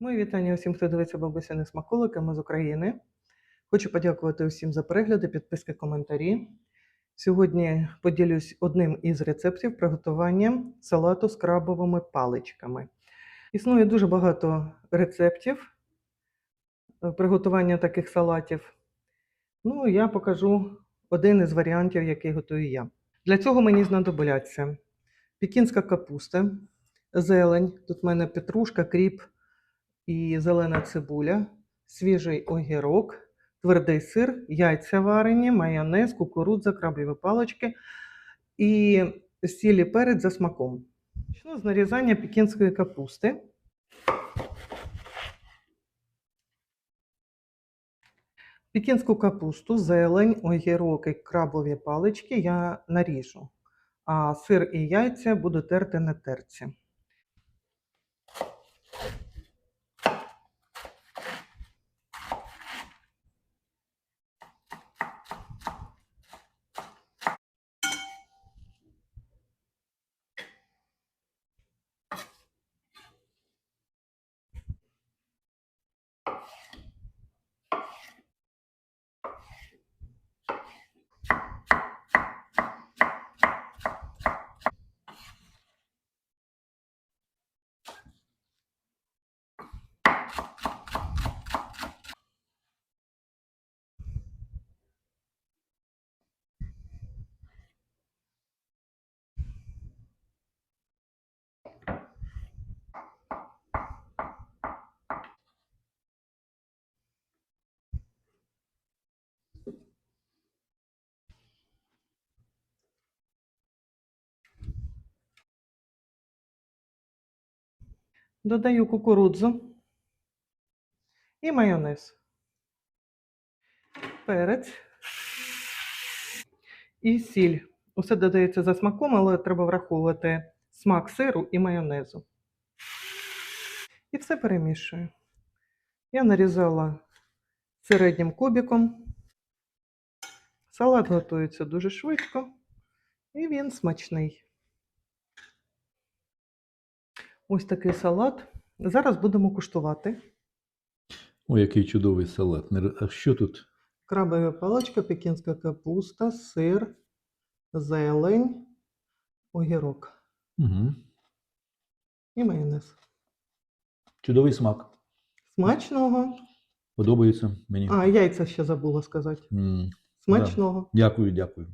Мої вітання усім, хто дивиться бабусяни смаколики. Ми з України. Хочу подякувати усім за перегляди, підписки, коментарі. Сьогодні поділюсь одним із рецептів приготування салату з крабовими паличками. Існує дуже багато рецептів е, приготування таких салатів. Ну, я покажу один із варіантів, який готую я. Для цього мені знадобляться пекінська капуста, зелень. Тут в мене петрушка, кріп і зелена цибуля, свіжий огірок, твердий сир, яйця варені, майонез, кукурудза, крабові палички і сіль і перець за смаком. Почну з нарізання пекінської капусти. Пекінську капусту, зелень, огірок і крабові палички я наріжу, а сир і яйця буду терти на терці. Додаю кукурудзу і майонез, перець і сіль. Усе додається за смаком, але треба враховувати смак сиру і майонезу. І все перемішую. Я нарізала середнім кубиком. Салат готується дуже швидко, і він смачний. Ось такий салат. Зараз будемо куштувати. О, який чудовий салат. А що тут? Крабова паличка, пекінська капуста, сир, зелень, огірок Угу. і майонез. Чудовий смак. Смачного. Подобається мені. А, яйця ще забула сказати. М, Смачного. Дякую, дякую.